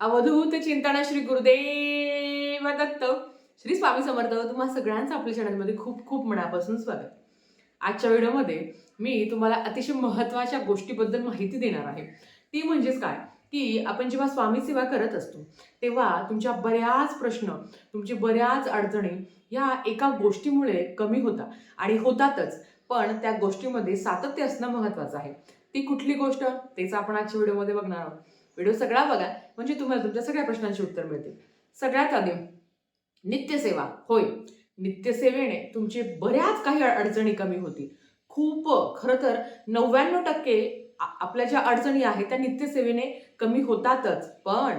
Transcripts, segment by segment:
अवधूत चिंतन श्री गुरुदेव दत्त श्री स्वामी समर्थ तुम्हा सगळ्यांचं आपल्या चॅनलमध्ये खूप खूप मनापासून स्वागत. आजच्या व्हिडिओमध्ये मी तुम्हाला अतिशय महत्त्वाच्या गोष्टीबद्दल माहिती देणार आहे. ती म्हणजेच काय? की आपण जेव्हा स्वामी सेवा करत असतो तेव्हा तुमच्या बऱ्याच प्रश्न तुमची बऱ्याच अडचणी या एका गोष्टीमुळे कमी होतात आणि होतातच पण त्या गोष्टीमध्ये सातत्य असणं महत्त्वाचं आहे. ती कुठली गोष्ट? तेच आपण आजच्या व्हिडिओमध्ये बघणार आहोत. व्हिडिओ सगळा बघा. म्हणजे तुम्हाला तुमच्या सगळ्या प्रश्नांची उत्तर मिळतील. सगळ्यात आधी नित्यसेवा. होय. नित्यसेवेने तुमचे बऱ्याच काही अडचणी कमी होतील. खूप खरं तर नव्याण्णव टक्के आपल्या ज्या अडचणी आहेत त्या नित्यसेवेने कमी होतातच. पण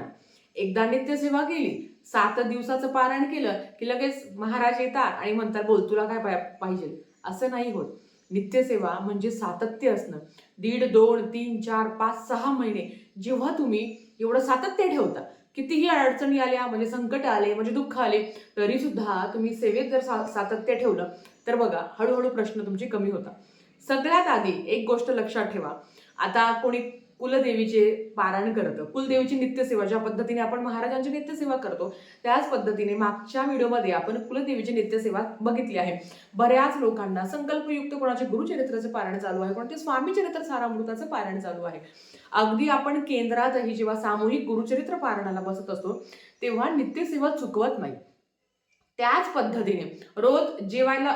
एकदा नित्यसेवा केली सात दिवसाचं पारायण केलं की लगेच महाराज येतात आणि म्हणतात बोल तुला काय पाहिजे? असं नाही होत. नित्यसेवा म्हणजे सातत्य असणं. दीड दोन तीन चार पाच सहा महिने जेव्हा तुम्ही एवढं सातत्य ठेवता कितीही अडचणी आल्या म्हणजे संकट आले म्हणजे दुःख आले तरी सुद्धा तुम्ही सेवेत जर सा सातत्य ठेवलं तर बघा हळूहळू प्रश्न तुमचे कमी होतात. सगळ्यात आधी एक गोष्ट लक्षात ठेवा. आता कोणी कुलदेवीचे पारायण करतं. कुलदेवीची नित्यसेवा ज्या पद्धतीने आपण महाराजांची नित्यसेवा करतो त्याच पद्धतीने मागच्या व्हिडिओमध्ये आपण कुलदेवीची नित्यसेवा बघितली आहे. बऱ्याच लोकांना संकल्पयुक्त कोणाचे गुरुचरित्राचं पारायण चालू आहे कोणाचे स्वामी चरित्र सारामृताचं पारायण चालू आहे. अगदी आपण केंद्रातही जेव्हा सामूहिक गुरुचरित्र पारायणाला बसत असतो तेव्हा नित्यसेवा चुकवत नाही. त्याच पद्धतीने. रोज जेवायला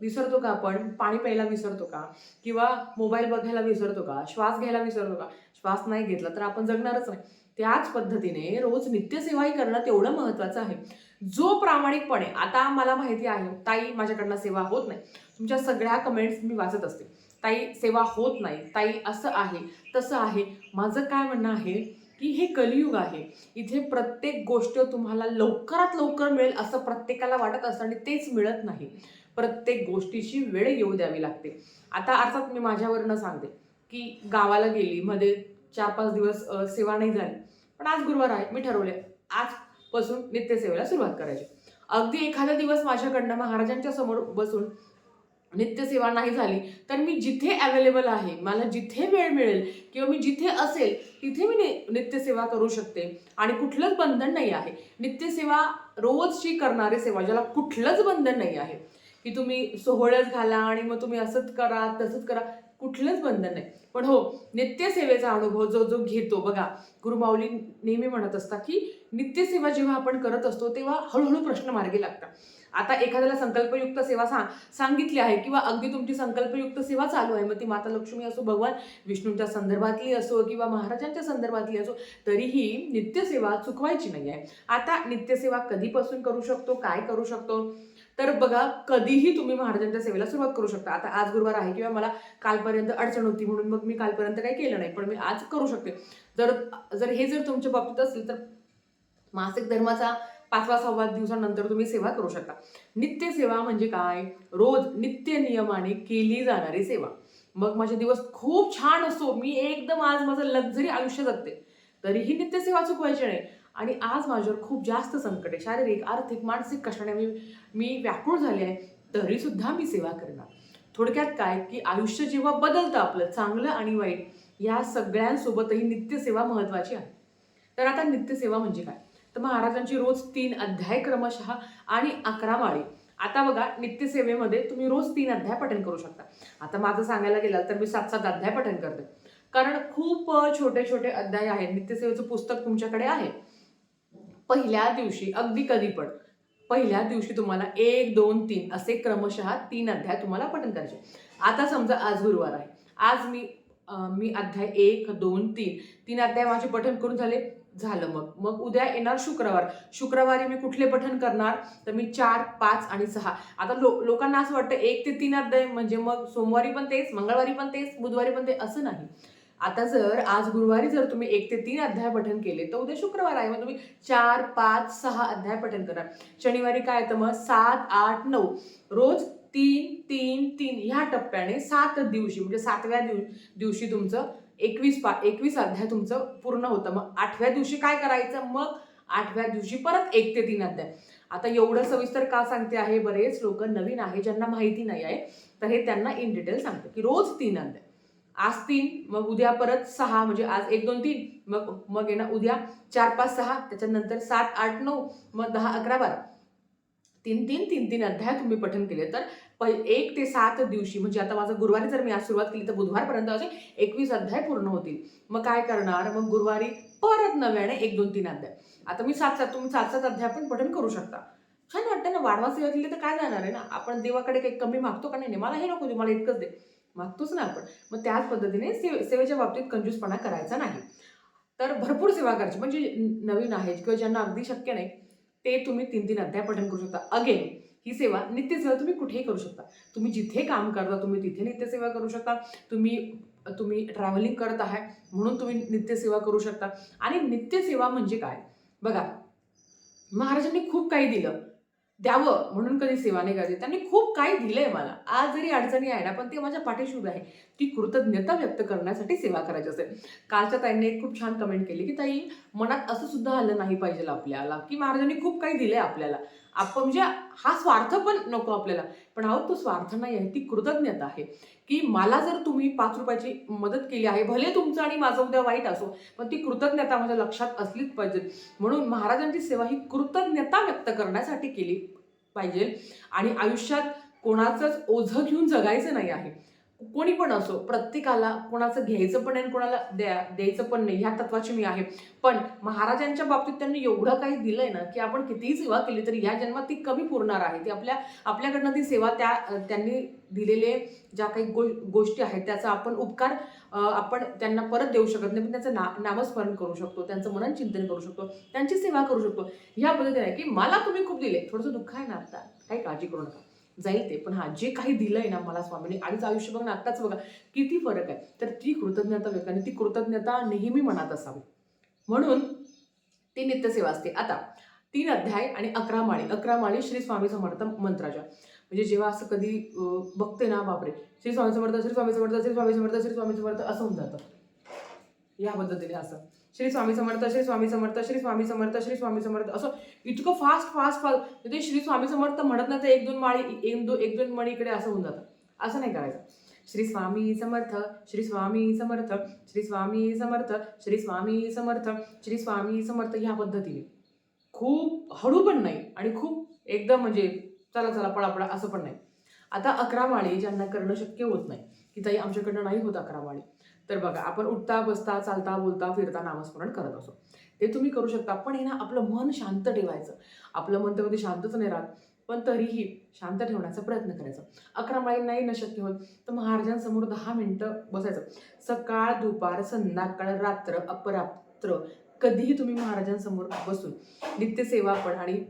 विसरतो का आपण? पाणी प्यायला विसरतो का? किंवा मोबाईल बघायला विसरतो का? श्वास घ्यायला विसरतो का? श्वास नाही घेतला तर आपण जगणारच नाही. त्याच पद्धतीने रोज नित्यसेवाही करणं तेवढं महत्त्वाचं आहे. जो प्रामाणिकपणे आता मला माहिती आहे ताई माझ्याकडनं सेवा होत नाही. तुमच्या सगळ्या कमेंट्स मी वाचत असते. ताई सेवा होत नाही. ताई असं आहे तसं आहे. माझं काय म्हणणं आहे? की हे कलियुग आहे. इथे प्रत्येक गोष्ट तुम्हाला लवकरात लवकर मिळेल असं प्रत्येकाला वाटत असतं आणि तेच मिळत नाही. प्रत्येक गोष्टीची वेळ येऊ द्यावी लागते. आता अर्थात मी माझ्यावरनं सांगते की गावाला गेली मध्ये चार पाच दिवस सेवा नाही झाली. पण आज गुरुवार आहे मी ठरवले आजपासून नित्यसेवेला सुरुवात करायची. अगदी एखादा दिवस माझ्याकडनं महाराजांच्या समोर बसून नित्यसेवा नाही झाली तर मी जिथे अवेलेबल आहे मला जिथे वेळ मिळेल किंवा मी जिथे असेल तिथे मी नि- नित्यसेवा करू शकते. आणि कुठलंच बंधन नाही आहे. नित्यसेवा रोजची करणारी सेवा ज्याला कुठलंच बंधन नाही आहे. की तुम्ही सोहळच घाला आणि मग तुम्ही असंच करा तसंच करा. कुठलंच बंधन नाही. पण हो नित्यसेवेचा अनुभव जो जो घेतो बघा गुरुमाऊली नेहमी म्हणत असतात की नित्यसेवा जेव्हा आपण करत असतो तेव्हा हळूहळू प्रश्न मार्गी लागतात. आता एखाद्याला संकल्पयुक्त सेवा सांग सांगितली आहे किंवा अगदी तुमची संकल्पयुक्त सेवा चालू आहे मग ती माता लक्ष्मी असो भगवान विष्णूंच्या संदर्भातली असो किंवा महाराजांच्या संदर्भातली असो तरीही नित्यसेवा चुकवायची नाही आहे. आता नित्यसेवा कधीपासून करू शकतो काय करू शकतो? तर बघा कधीही तुम्ही महाराजांच्या सेवेला सुरुवात करू शकता. आता आज गुरुवार आहे किंवा मला कालपर्यंत अडचण होती म्हणून मग मी कालपर्यंत काही केलं नाही पण मी आज करू शकते. जर जर हे जर तुमच्या बाबतीत असेल तर मासिक धर्माचा पाचवा सहावा दिवसानंतर तुम्ही सेवा करू शकता. नित्य सेवा म्हणजे काय? रोज नित्य नियमाने केली जाणारी सेवा. मग माझे दिवस खूप छान असतो मी एकदम आज माझं लक्झरी आयुष्य जगते. तरीही नित्य सेवा चुकवायची नाही. आणि आज माझ्यावर खूप जास्त संकट आहे. शारीरिक आर्थिक मानसिक कष्टाने मी मी व्याकुळ झाले आहे तरीसुद्धा मी सेवा करणार. थोडक्यात काय की आयुष्य जेव्हा बदलतं आपलं चांगलं आणि वाईट या सगळ्यांसोबतही नित्यसेवा महत्त्वाची आहे. तर आता नित्यसेवा म्हणजे काय? तर महाराजांची रोज तीन अध्याय क्रमशः आणि अकरा माळी. आता बघा नित्यसेवेमध्ये तुम्ही रोज तीन अध्याय पठण करू शकता. आता माझं सांगायला गेलं तर मी सात सात अध्याय पठण करते. कारण खूप छोटे छोटे अध्याय आहेत. नित्यसेवेचं पुस्तक तुमच्याकडे आहे. पहिल्या दिवशी अगदी कधी पण पहिल्या दिवशी तुम्हाला एक दोन तीन असे क्रमशः तीन अध्याय तुम्हाला पठण करायचे. आता समजा आज गुरुवार आहे. आज मी मी अध्याय एक दोन तीन तीन अध्याय माझे पठण करून झाले. झालं मग. मग उद्या येणार शुक्रवार. शुक्रवारी मी कुठले पठण करणार? तर मी चार पाच आणि सहा. आता लो लोकांना असं वाटतं एक ते तीन अध्याय म्हणजे मग सोमवारी पण तेच मंगळवारी पण तेच बुधवारी पण ते असं नाही. आता जर आज गुरुवारी जर तुम्ही एक ते तीन अध्याय पठन केले तर उद्या शुक्रवार आहे मग तुम्ही चार पाच सहा अध्याय पठन करा शनिवारी काय तर मग? सात आठ नऊ. रोज तीन तीन तीन ह्या टप्प्याने सात दिवशी म्हणजे सातव्या दिव दिवशी तुमचं एकवीस पा एकवीस अध्याय तुमचं पूर्ण होतं. मग आठव्या दिवशी काय करायचं? मग आठव्या दिवशी परत एक ते तीन अध्याय. आता एवढं सविस्तर का सांगते आहे? बरेच लोक नवीन आहे ज्यांना माहिती नाही आहे तर हे त्यांना इन डिटेल सांगते की रोज तीन अध्याय. आज तीन मग उद्या परत सहा म्हणजे आज एक दोन तीन. मग मग येणार ना उद्या चार पाच सहा त्याच्यानंतर सात आठ नऊ मग दहा अकरा बारा. तीन तीन तीन तीन अध्याय तुम्ही पठन केले तर प एक ते सात दिवशी म्हणजे आता माझं गुरुवारी जर मी आज सुरुवात केली तर बुधवारपर्यंत असे एकवीस अध्याय पूर्ण होतील. मग काय करणार? मग गुरुवारी परत नव्याने एक दोन तीन अध्याय. आता मी सात सात तुम्ही सात सात अध्याय पण पठन करू शकता. छान वाटतं ना? वाढवा सेवा केली तर काय जाणार आहे ना? आपण देवाकडे काही कमी मागतो का नाही? नाही, मला हे नको दे मला इतकंच दे. मागतोच ना आपण. मग त्याच पद्धतीने सेव सेवेच्या बाबतीत कंजूसपणा करायचा नाही. तर भरपूर सेवा करायची. म्हणजे नवीन आहेत किंवा ज्यांना अगदी शक्य नाही ते तुम्ही तीन तीन अध्याय पठण करू शकता. अगेन ही सेवा नित्यसेवा तुम्ही कुठेही करू शकता. तुम्ही जिथे काम करता तुम्ही तिथे नित्यसेवा करू शकता. तुम्ही तुम्ही ट्रॅव्हलिंग करत आहे म्हणून तुम्ही नित्यसेवा करू शकता. आणि नित्यसेवा म्हणजे काय? बघा महाराजांनी खूप काही दिलं. द्यावं म्हणून कधी सेवा नाही करायची. त्यांनी खूप काही दिलंय मला. आज जरी अडचणी आहे ना पण ते माझ्या पाठीशी उभे आहे ती कृतज्ञता व्यक्त करण्यासाठी सेवा करायची असेल. कालच्या ताईंनी एक खूप छान कमेंट केली की ताई मनात असं सुद्धा आलं नाही पाहिजे आपल्याला की महाराजांनी खूप काही दिलंय आपल्याला. आपण म्हणजे हा स्वार्थ पण नको आपल्याला. पण अहो तो स्वार्थ नाही आहे ती कृतज्ञता आहे की मला जर तुम्ही पाच रुपयाची मदत केली आहे भले तुमचं आणि माझं उद्या वाईट असो पण ती कृतज्ञता माझ्या लक्षात असलीच पाहिजे. म्हणून महाराजांची सेवा ही कृतज्ञता व्यक्त करण्यासाठी केली पाहिजे आणि आयुष्यात कोणाचंच ओझं घेऊन जगायचं नाही आहे. कोणी पण असो प्रत्येकाला कोणाचं घ्यायचं पण आहे आणि कोणाला द्या द्यायचं पण नाही ह्या तत्वाची मी आहे. पण महाराजांच्या बाबतीत त्यांनी एवढं काही दिलंय ना की आपण कितीही सेवा केली तरी ह्या जन्मात ती कमी पुरणार आहे. ती आपल्या आपल्याकडनं ती सेवा त्या त्यांनी दिलेले ज्या काही गो गोष्टी आहेत त्याचा आपण उपकार आपण त्यांना परत देऊ शकत नाही. पण त्यांचं ना नामस्मरण करू शकतो त्यांचं मनन चिंतन करू शकतो त्यांची सेवा करू शकतो. ह्या पद्धतीने की मला तुम्ही खूप दिले. थोडंसं दुःख आहे ना आता काही काळजी करू नका. जाईल ते. पण हा जे काही दिलंय ना मला स्वामीने आधीच आयुष्य बघ ना आत्ताच बघा किती फरक आहे. तर ती कृतज्ञता व्यक्त आणि ती कृतज्ञता नेहमी मनात असावी. म्हणून ती नित्यसेवा असते. आता तीन अध्याय आणि अकरा माळी. अकरा माळी श्री स्वामी समर्थ मंत्राच्या. म्हणजे जेव्हा असं कधी बघते ना बापरे. श्री स्वामी समर्थ श्री स्वामी समर्थ श्री स्वामी समर्थ श्री स्वामी समर्थ असं होऊन जातं. या पद्धतीने असं. श्री स्वामी समर्थ श्री स्वामी समर्थ श्री स्वामी समर्थ श्री स्वामी समर्थ असं इतकं फास्ट फास्ट फास्ट ते श्री स्वामी समर्थ म्हणत नाही तर एक दोन माळी एक दोन एक दोन मणी इकडे असं होऊन जातं असं नाही करायचं श्री स्वामी समर्थ श्री स्वामी समर्थ श्री स्वामी समर्थ श्री स्वामी समर्थ श्री स्वामी समर्थ ह्या पद्धतीने खूप हळू पण नाही आणि खूप एकदम म्हणजे चला चला पळापळा असं पण नाही आता अकरा माळी ज्यांना करणं शक्य होत नाही की ताई आमच्याकडनं नाही होत अकरा माळी तर बघा आपण उठता बसता चालता बोलता फिरता नामस्मरण करत असो. ते तुम्ही करू शकता पण हे ना आपलं मन शांत ठेवायचं. आपलं मन तर कधी शांतच नाही राहत पण तरीही शांत ठेवण्याचा प्रयत्न करायचा. अकरा माळी नाही न शक्य होत तर महाराजांसमोर दहा मिनटं बसायचं. सकाळ दुपार संध्याकाळ रात्र अपरात्र कधीही तुम्ही महाराजांसमोर बसून नित्यसेवा पण आणि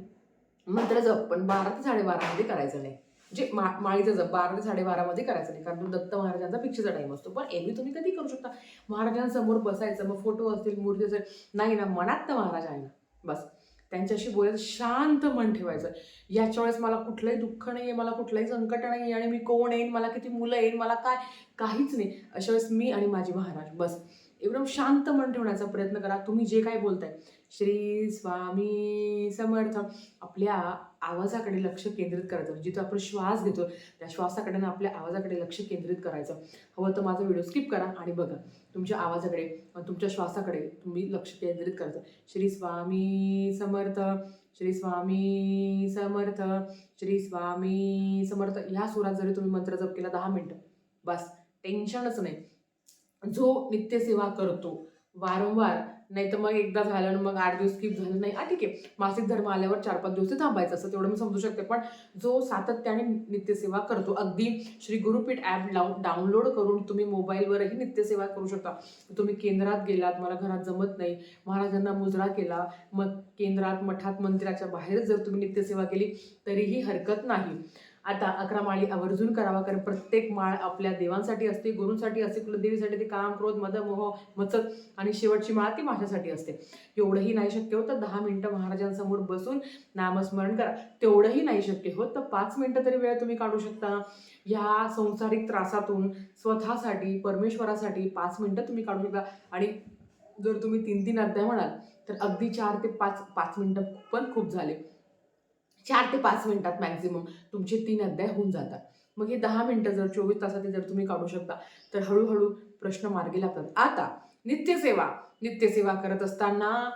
मंत्र जप पण बारा ते साडेबारामध्ये करायचं नाही. जे मा माळीचं जप बारा ते साडेबारामध्ये करायचं नाही कारण तो दत्त महाराजांचा पिक्चरचा टाईम असतो. पण एरवी तुम्ही कधी करू शकता. महाराजांसमोर बसायचं मग फोटो असतील मूर्ती असेल. नाही ना मनात तर महाराज आहे ना. बस. त्यांच्याशी बोलायचं शांत मन ठेवायचं. याच्या वेळेस मला कुठलंही दुःख नाही आहे मला कुठलंही संकट नाही आहे आणि मी कोण येईन मला किती मुलं येईन मला काय काहीच नाही. अशा वेळेस मी आणि माझी महाराज बस. एकदम शांत मन ठेवण्याचा प्रयत्न करा. तुम्ही जे काय बोलताय श्री स्वामी समर्थ. आपल्या आवाजाकडे लक्ष केंद्रित करायचं. म्हणजे जिथं आपण श्वास घेतो त्या श्वासाकडे ना आपल्या आवाजाकडे लक्ष केंद्रित करायचं. हवं तर माझा व्हिडिओ स्किप करा आणि बघा. तुमच्या आवाजाकडे तुमच्या श्वासाकडे तुम्ही लक्ष केंद्रित करायचं. श्री स्वामी समर्थ श्री स्वामी समर्थ श्री स्वामी समर्थ. ह्या सुरात जरी तुम्ही मंत्र जप केला दहा मिनटं बस. टेन्शनच नाही. जो नित्यसेवा करतो वारंवार नाही तर मग एकदा झालं आणि मग आठ दिवस स्किप झालं. नाही हा ठीक आहे. मासिक धर्म आल्यावर चार पाच दिवस थांबायचं असं तेवढं मी समजू शकते. पण जो सातत्याने नित्यसेवा करतो अगदी श्री गुरुपीठ ॲप लावून डाउनलोड करून तुम्ही मोबाईलवरही नित्यसेवा करू शकता. तुम्ही केंद्रात गेलात मला घरात जमत नाही महाराजांना मुजरा केला मग केंद्रात मठात मंदिराच्या बाहेर जर तुम्ही नित्यसेवा केली तरीही हरकत नाही. आता अकरा माळी आवर्जून करावा कारण प्रत्येक माळ आपल्या देवांसाठी असते गुरूंसाठी असते कुलदेवीसाठी ते काम क्रोध मद मोह मचत आणि शेवटची माळ ती माझ्यासाठी असते. एवढंही नाही शक्य होतं दहा मिनिटं महाराजांसमोर बसून नामस्मरण करा. तेवढंही नाही शक्य होत तर पाच मिनिटं तरी वेळ तुम्ही काढू शकता. ह्या संसारिक त्रासातून स्वतःसाठी परमेश्वरासाठी पाच मिनिटं तुम्ही काढू शकता. आणि जर तुम्ही तीन तीन अध्याय म्हणाल तर अगदी चार ते पाच पाच मिनिटं पण खूप झाले. चार ते पाच मिनिटात मॅक्झिमम तुमचे तीन अध्याय होऊन जातात. मग हे दहा मिनटं जर चोवीस तासात जर तुम्ही काढू शकता तर हळूहळू प्रश्न मार्गी लागतात. आता नित्यसेवा. नित्यसेवा करत असताना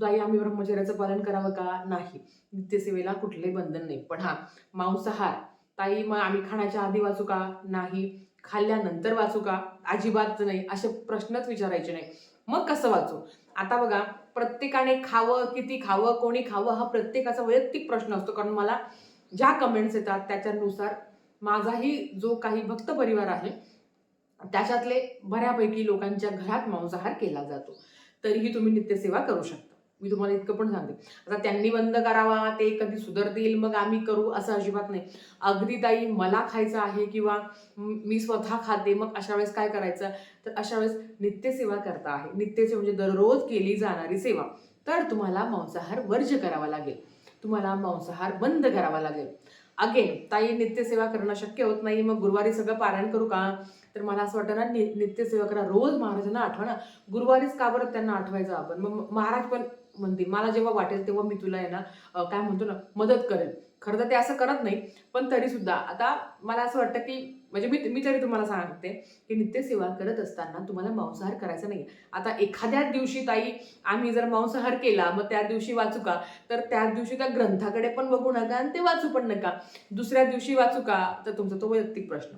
ताई आम्ही ब्रह्मचर्याचं पालन करावं का? नाही. नित्यसेवेला कुठलंही बंधन नाही. पण हा मांसाहार. ताई मग आम्ही खाण्याच्या आधी वाचू का? नाही. खाल्ल्यानंतर वाचू का? अजिबात नाही. असे प्रश्नच विचारायचे नाही. मग कसं वाचू? आता बघा प्रत्येकाने खावं किती खावं कोणी खावं हा प्रत्येकाचा वैयक्तिक प्रश्न असतो. कारण मला ज्या कमेंट्स येतात त्याच्यानुसार माझाही जो काही भक्त परिवार आहे त्याच्यातले बऱ्यापैकी लोकांच्या घरात मांसाहार केला जातो. तरीही तुम्ही नित्यसेवा करू शकता. मी तुम्हाला इतकं पण सांगते. आता त्यांनी बंद करावा ते कधी सुधारतील मग आम्ही करू असं अजिबात नाही. अगदी ताई मला खायचं आहे किंवा मी स्वतः खाते मग अशा वेळेस काय करायचं? तर अशा वेळेस नित्यसेवा करता आहे. नित्यसेवा म्हणजे दररोज केली जाणारी सेवा. तर तुम्हाला मांसाहार वर्ज्य करावा लागेल. तुम्हाला मांसाहार बंद करावा लागेल. अगेन ताई नित्यसेवा करणं शक्य होत नाही. मग गुरुवारी सगळं पारायण करू का? तर मला असं वाटतं ना नि नित्यसेवा करा. रोज महाराजांना आठवा ना. गुरुवारीच का बरं त्यांना आठवायचं आपण? मग महाराज पण म्हणते मला जेव्हा वाटेल तेव्हा मी तुला आहे ना काय म्हणतो ना मदत करेल खरं तर ते असं करत नाही पण तरी सुद्धा आता मला असं वाटतं की म्हणजे मी मी तरी तुम्हाला सांगते की नित्यसेवा करत असताना तुम्हाला मांसाहार करायचा नाही आता एखाद्या दिवशी ताई आम्ही जर मांसाहार केला मग त्या दिवशी वाचू का? तर त्या दिवशी त्या ग्रंथाकडे पण बघू नका आणि ते वाचू पण नका. दुसऱ्या दिवशी वाचू का? तर तुमचा तो वैयक्तिक प्रश्न.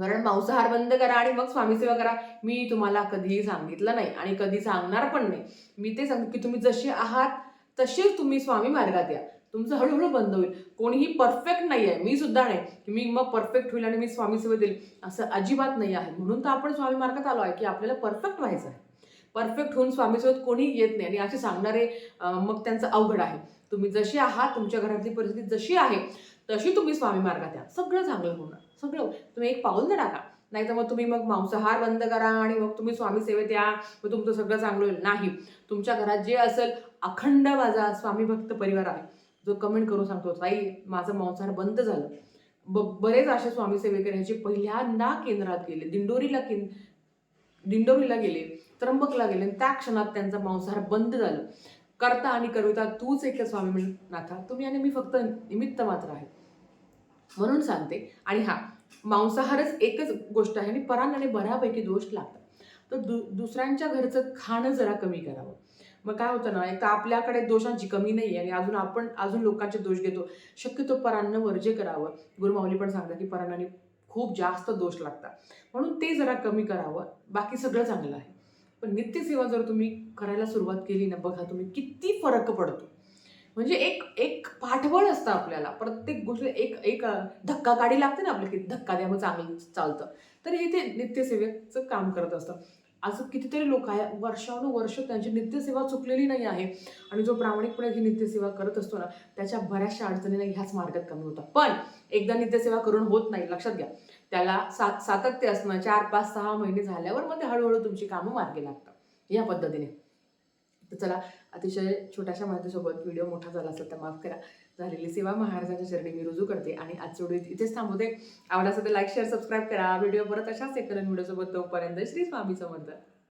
कारण मांसाहार बंद करा आणि मग स्वामी सेवा करा. मी तुम्हाला कधीही सांगितलं नाही आणि कधी सांगणार पण नाही. मी ते सांगते की तुम्ही जसे आहात तसेच तुम्ही स्वामी मार्गात या. तुमचं हळूहळू बंद होईल. कोणीही परफेक्ट नाही आहे मी सुद्धा नाही. की मी मग परफेक्ट होईल आणि मी स्वामी सेवा देईल असं अजिबात नाही आहे. म्हणून तर आपण स्वामी मार्गात आलो आहे की आपल्याला परफेक्ट व्हायचं आहे. परफेक्ट होऊन स्वामीसोबत कोणी येत नाही. आणि असे सांगणारे मग त्यांचं अवघड आहे. तुम्ही जशी आहात तुमच्या घरातली परिस्थिती जशी आहे तशी तुम्ही स्वामी मार्गात या. सगळं चांगलं होणार. सगळं तुम्ही एक पाऊल तर टाका. नाही तर मग तुम्ही मग मांसाहार बंद करा आणि मग तुम्ही स्वामी सेवेत या. मग तुमचं सगळं चांगलं होईल. नाही. तुमच्या घरात जे असेल अखंड माझा स्वामी भक्त परिवार आहे. जो कमेंट करून सांगतो ताई माझं मांसाहार बंद झालं. ब बरेच असे स्वामी सेवेकऱ्याचे पहिल्यांदा केंद्रात गेले. दिंडोरीला केंद दिंडोरीला गेले त्र्यंबकला गेले. आणि त्या क्षणात त्यांचा मांसाहार बंद झालं. करता आणि कविता तूच एक स्वामी नाथा. तुम्ही आणि मी फक्त निमित्त मात्र आहे. म्हणून सांगते. आणि हा मांसाहारच एकच गोष्ट आहे आणि परांनाने बऱ्यापैकी दोष लागतात. तर दु दुसऱ्यांच्या घरचं खाणं जरा कमी करावं. मग काय होतं ना एक तर आपल्याकडे दोषांची कमी नाही आहे आणि अजून आपण अजून लोकांचे दोष घेतो. शक्यतो परांना वर्जे करावं. गुरुमाऊली पण सांगतात की परांनाने खूप जास्त दोष लागतात. म्हणून ते जरा कमी करावं. बाकी सगळं चांगलं आहे. पण नित्यसेवा जर तुम्ही करायला सुरुवात केली ना बघा तुम्ही किती फरक पडतो. म्हणजे एक एक पाठबळ असतं आपल्याला. प्रत्येक गोष्ट एक एक धक्का काढी लागते ना आपल्या की धक्का द्या मग चांगलं चालतं. तर हे ते नित्यसेवेचं काम करत असतं. असं कितीतरी लोक आहे वर्षानुवर्ष त्यांची नित्यसेवा चुकलेली नाही आहे. आणि जो प्रामाणिकपणे ही नित्यसेवा करत असतो ना त्याच्या बऱ्याचशा अडचणींना ह्याच मार्गात कमी होतात पण एकदा नित्यसेवा करून होत नाही लक्षात घ्या. त्याला सात सातत्य असणं चार पाच सहा महिने झाल्यावर मग ते हळूहळू तुमची कामं मार्गी लागतात. या पद्धतीने. तर चला अतिशय छोट्याशा माहितीसोबत व्हिडिओ मोठा झाला असेल तर माफ करा. झालेली सेवा महाराजांच्या चरणी मी रुजू करते आणि आज व्हिडिओ इथेच थांबवते. आवडला असेल तर लाईक शेअर सबस्क्राईब करा. व्हिडिओ परत अशाच एक व्हिडिओसोबत तोपर्यंत श्री स्वामी समर्थ.